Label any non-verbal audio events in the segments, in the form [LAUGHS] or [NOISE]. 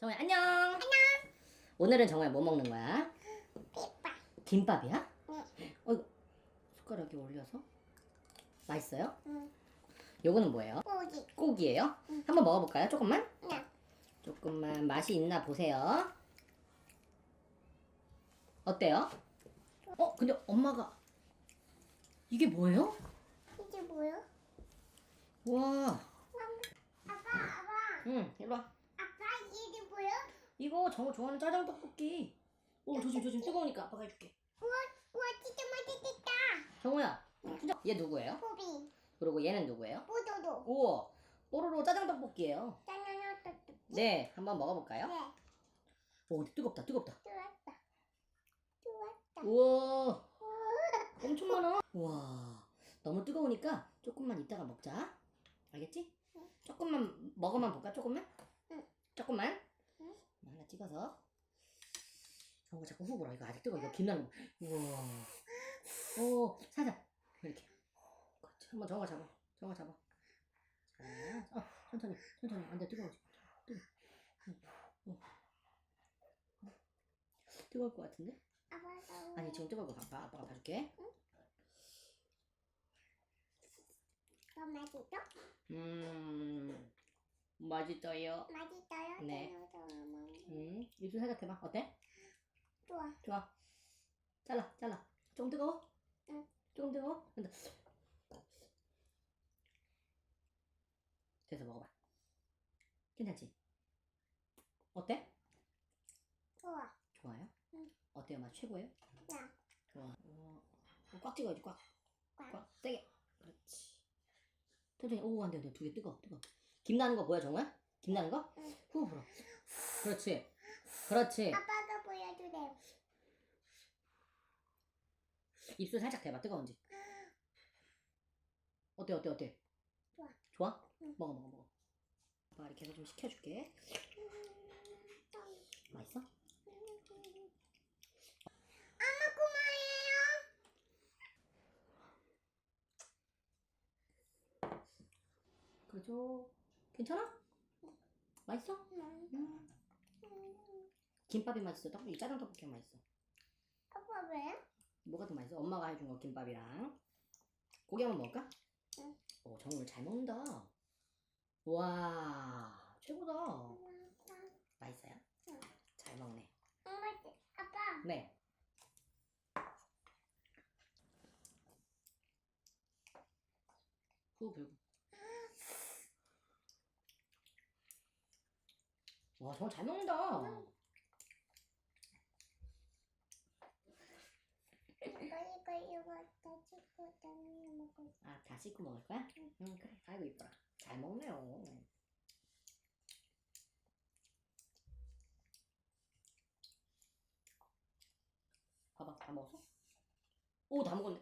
정우야 안녕. 안녕. 오늘은 정우야 뭐 먹는 거야? 삐빠. 김밥이야? 어 숟가락에 올려서 맛있어요? 응. 요거는 뭐예요? 고기. 고기예요? 응. 한번 먹어볼까요? 조금만? 네. 조금만 맛이 있나 보세요. 어때요? 어 근데 엄마가 이게 뭐예요? 이게 뭐야? 와, 아빠, 아빠. 응, 일로 와. 뭐야? 이거 정우 좋아하는 짜장 떡볶이. 오 조심 조심 뜨거우니까 아빠가 해줄게. 우와, 우와 진짜 맛있겠다. 정우야, 진짜 얘 누구예요? 고비. 그리고 얘는 누구예요? 포도도. 우와, 뽀로로 짜장 떡볶이예요. 짜냐냐 떡. 네, 한번 먹어볼까요? 네. 오, 근데 뜨겁다, 뜨겁다. 좋았다. 좋았다. 우와, 엄청 많아. 우와, 너무 뜨거우니까 조금만 이따가 먹자. 알겠지? 응. 조금만 먹어만 볼까? 조금만? 응. 조금만? 찍어서. 정우 자꾸 후 불어. 이거 아직 뜨거워. 이거 김나는 거. 우와. 오, 살살. 이렇게. 그렇지. 한번 정우가 잡아. 정우가 잡아. 자, 어, 천천히, 천천히. 안 돼, 뜨거워지. 뜨거. 응. 응. 응. 뜨거울 것 같은데? 아니 지금 뜨거워 아빠 아빠가 봐줄게 더 맛있어? 음 맛있어요 맛있어요? 네. 입술 살짝 대봐. 어때? 좋아. 좋아. 잘라 잘라. 조금 뜨거워? 응. 조금 뜨거워? 근데 돼서 먹어봐. 괜찮지? 어때? 좋아. 좋아요? 응. 어때요? 맛 최고예요? 네. 좋아. 어, 꽉 찍어야지 꽉. 꽉. 꽉. 세게. 그렇지. 천천히. 오 안 돼 안 돼. 두 개 뜨거 뜨거. 김 나는 거 보여 정말? 김 나는 거? 응. 후 불어. 그렇지 그렇지 아빠가 보여주래요. 입술 살짝 대봐 뜨거운지 어때 어때 어때 좋아. 좋아? 응. 먹어 먹어 먹어 아빠가 이렇게 해서 좀 식혀줄게 맛있어? 엄마 고마워요. 그죠 괜찮아? 맛있어? 음. 음. 음. 김밥이 맛있어 떡볶이 짜장 떡볶이가 맛있어 왜? 뭐가 더 맛있어? 엄마가 해준 거 김밥이랑 고기 한번 먹을까? 응. 오 정말 잘 먹는다 와 최고다 맛있어요? 응. 잘 먹네 엄마, 아빠. 네후 불고 와 정말 잘 먹는다 이거 다 찍고 다음에 먹을. 아 다 씻고 먹을 거야? 응. 응 그래 아이고 이뻐라 잘 먹네요 봐봐 다 먹었어? 오 다 먹었네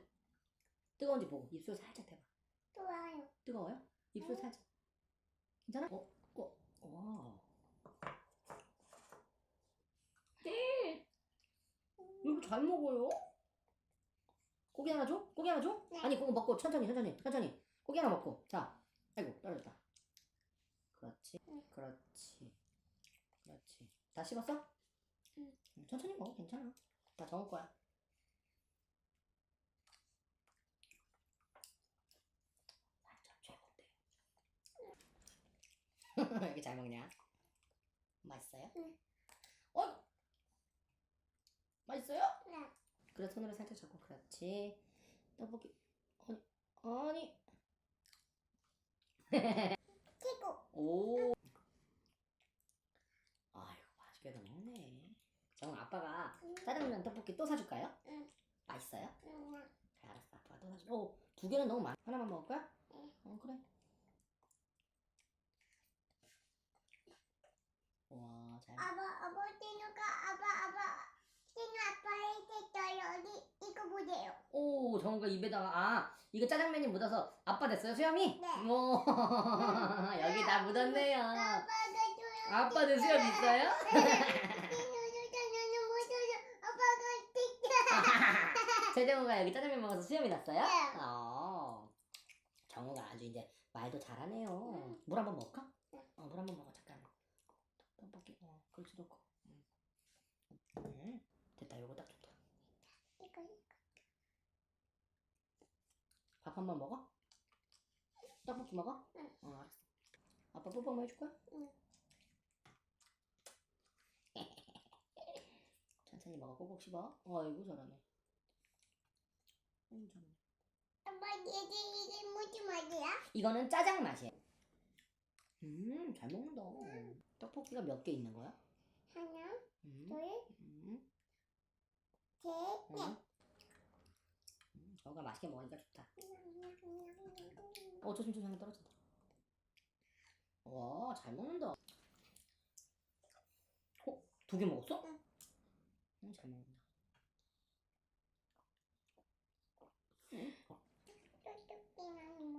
뜨거운지 보고 입술 살짝 대봐 좋아요. 뜨거워요? 입술 응. 살짝 괜찮아? 어? 어? 와 네. 이거 잘 먹어요? 고기 하나 줘? 고기 하나 줘? 네. 아니 그거 먹고 천천히 천천히 천천히 고기 하나 먹고 자 아이고 떨어졌다 그렇지 응. 그렇지 그렇지 다 씹었어? 응. 응, 천천히 먹어 괜찮아 다 적을 거야 완전 최고인데 [LAUGHS] 왜 이렇게 잘 먹냐 맛있어요? 응. 어? 맛있어요? 네. 그래 손으로 살짝 잡고 그렇지 떡볶이 아니 아니 치고. 오 아이고 맛있게도 먹네 정 아빠가 짜장면 떡볶이 또 사줄까요? 응. 맛있어요? 응. 그래 알았어 아빠가 또 사줄게 오두 개는 너무 많아 하나만 먹을 거야? 응. 어 그래 와 잘 아빠 아빠 진우가 아빠 아빠 진우 아빠 해줬어요. 여기 이거 보세요. 오, 정우가 입에다가 아 이거 짜장면이 묻어서 아빠 됐어요 수염이? 네. 오, [LAUGHS] 여기 다 묻었네요. 아빠가 줘요. 아빠도 수염 있어요? [LAUGHS] 재정우가 여기 짜장면 먹어서 수염이 났어요? 네. 어. 정우가 아주 이제 말도 잘하네요. 응. 물 한번 먹을까? 네. 어, 물 한번 먹어 잠깐. 떡볶이. 어, 그렇지 넣고. 음. 음, 됐다. 요거 딱 좋다. 이거 밥한번 먹어? 떡볶이 먹어? 응. 어, 알았어. 아빠 뽀뽀 한번 해줄 거야? 응. [LAUGHS] 천천히 먹어. 꼭꼭 씹어. 어이구 잘하네. 아이고 잘하네. 아빠 이게 이게 무슨 말이야? 이거는 짜장 맛이야. 음, 잘 먹는다. 떡볶이가 몇 개 있는 거야? 하나, 음, 둘, 음, 셋, 넷. 음. 음, 저가 맛있게 먹으니까 좋다. 어, 조심 조심 떨어진다. 와, 잘 먹는다. 어, 두 개 먹었어? 응. 응, 잘 먹는다.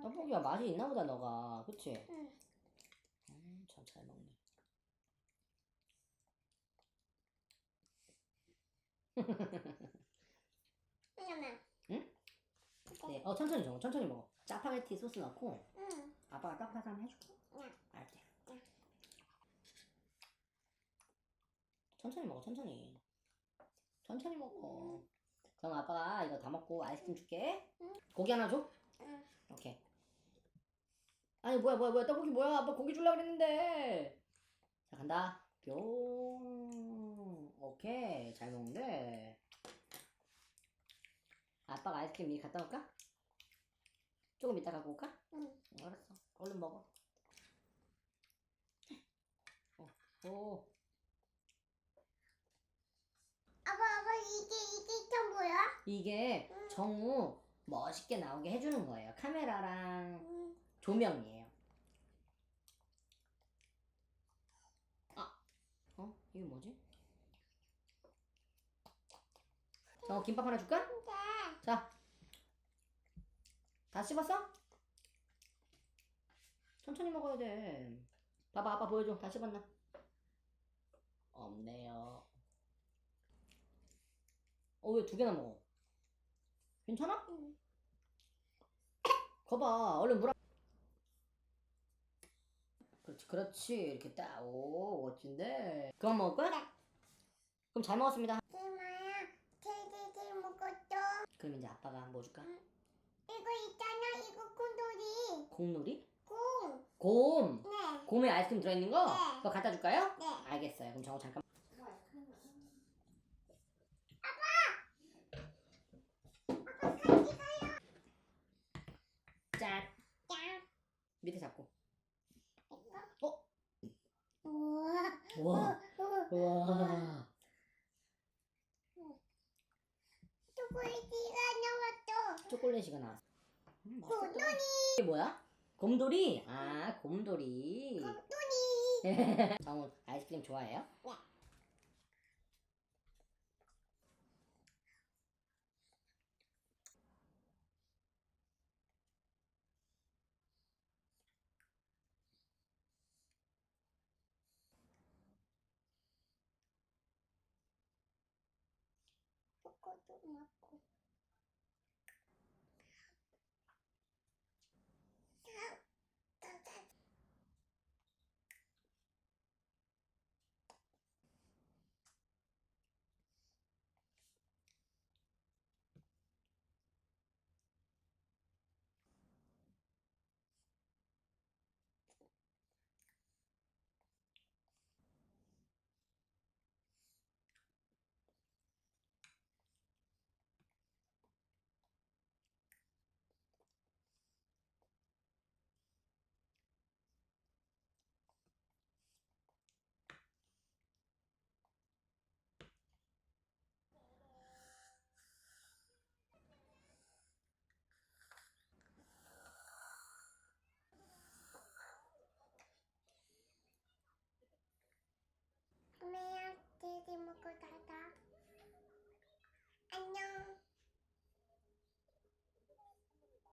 떡볶이가 맛이 있나 보다, 너가. 그치? 응. 음, 참잘 먹네. [LAUGHS] 하나만. 네, 어, 천천히 먹어, 천천히 먹어. 짜파게티 소스 넣고, 응. 아빠가 떡파서 한번 해줄게. 응. 알았지? 응. 천천히 먹어, 천천히. 천천히 먹어. 그럼 아빠가 이거 다 먹고 아이스크림 줄게. 응. 고기 하나 줘? 응. 오케이. 아니, 뭐야, 뭐야, 뭐야. 떡볶이 뭐야? 아빠 고기 주려고 그랬는데. 자, 간다. 뿅. 오케이. 잘 먹는데. 아빠가 아이스크림 미리 갖다 놓을까? 조금 이따 갖고 올까? 응. 응, 알았어. 얼른 먹어. 어, 오. 아빠 아빠 이게 이게 또 뭐야? 이게 정우 멋있게 나오게 해주는 거예요. 카메라랑 응. 조명이에요. 아, 어? 이게 뭐지? 정우 김밥 하나 줄까? 네. 자, 다 씹었어? 천천히 먹어야 돼. 봐봐, 아빠 보여줘. 다 씹었나? 없네요. 어, 왜 두 개나 먹어? 괜찮아? 응. 거봐, 얼른 물어. 그렇지, 그렇지. 이렇게 딱, 오, 멋진데. 그만 먹을 거야? 네. 그럼 잘 먹었습니다. 엄마야, 제제제 먹었어. 그럼 이제 아빠가 뭐 줄까? 이거 있잖아, 이거 콘돌이. 콩놀이? 콩. 곰! 네. 곰에 아이스크림 들어있는 거? 네. 그거 갖다 줄까요? 네. 알겠어요. 그럼 정우 잠깐. 짠! 짠. 밑에 잡고. 이거. 어? 우와. 우와, 우와. 우와. 초콜릿이가 나왔어. 초콜릿이가 나왔어. 음, 맛있겠다. 곰돌이. 이게 뭐야? 곰돌이? 아, 곰돌이. 곰돌이. 정우 아이스크림 좋아해요? 네. 초코도 먹고.